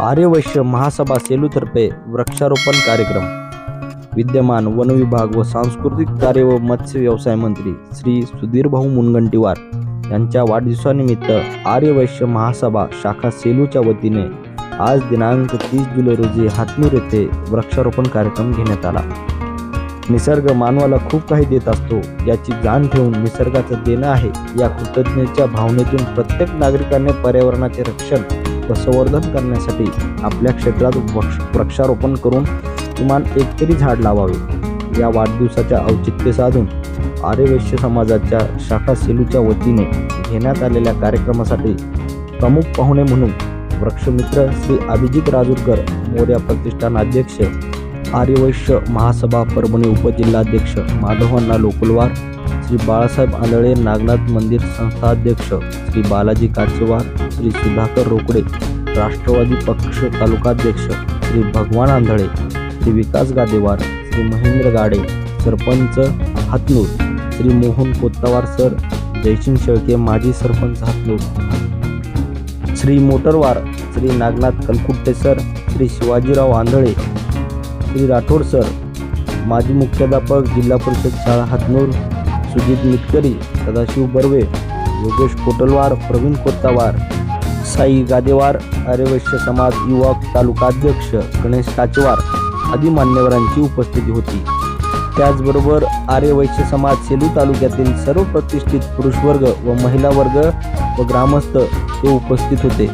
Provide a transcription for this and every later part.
आर्यवैश्य महासभा सेलूतर्फे वृक्षारोपण कार्यक्रम. विद्यमान वन विभाग व सांस्कृतिक कार्य व मत्स्य व्यवसाय मंत्री श्री सुधीरभाऊ मुनगंटीवार यांच्या वाढदिवसानिमित्त आर्यवैश्य महासभा शाखा सेलूच्या वतीने आज दिनांक तीस जुलै रोजी हातनूर येथे वृक्षारोपण कार्यक्रम घेण्यात आला. निसर्ग मानवाला खूप काही देत असतो याची जाण ठेवून निसर्गाचं देणं आहे या कृतज्ञतेच्या भावनेतून प्रत्येक नागरिकाने पर्यावरणाचे रक्षण व संवर्धन करण्यासाठी आपल्या क्षेत्रात वृक्ष वृक्षारोपण करून किमान एकतरी झाड लावावे. या वाढदिवसाच्या औचित्य साधून आर्यवैश्य समाजाच्या शाखा सेलूच्या वतीने घेण्यात आलेल्या कार्यक्रमासाठी प्रमुख पाहुणे म्हणून वृक्षमित्र श्री अभिजित राजूरकर मोर्या प्रतिष्ठान अध्यक्ष आर्यवैश्य महासभा परभणी उपजिल्हाध्यक्ष माधवांना लोकुलवार श्री बाळासाहेब आंधळे नागनाथ मंदिर संस्थाध्यक्ष श्री बालाजी काचेवार श्री सुधाकर रोकडे राष्ट्रवादी पक्ष तालुकाध्यक्ष श्री भगवान आंधळे श्री विकास गादेवार श्री महेंद्र गाडे सरपंच हातनूर श्री मोहन कोत्तावार सर जयसिंग शेळके माजी सरपंच हातनूर. श्री मोटरवार श्री नागनाथ कलकुट्टे सर श्री शिवाजीराव आंधळे श्री राठोड सर माजी मुख्याध्यापक जिल्हा परिषद शाळा हातनूर. सुजित मिटकरी सदाशिव बर्वे योगेश कोटलवार प्रवीण कोत्तावार साई गादेवार आर्यवैश्य समाज युवक तालुकाध्यक्ष गणेश काचवार आदी मान्यवरांची उपस्थिती होती. त्याचबरोबर आर्यवैश्य समाज सेलू तालुक्यातील सर्व प्रतिष्ठित पुरुषवर्ग व महिला वर्ग व ग्रामस्थ ते उपस्थित होते.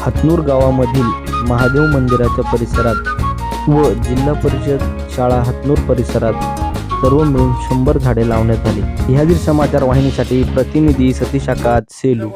हातनूर गावामधील महादेव मंदिराच्या परिसरात व जिल्हा परिषद शाळा हातनूर परिसरात सर्व मिळून शंभर झाडे लावण्यात आली. ह्यातील समाचार वाहिनीसाठी प्रतिनिधी सतीश आकात सेलू.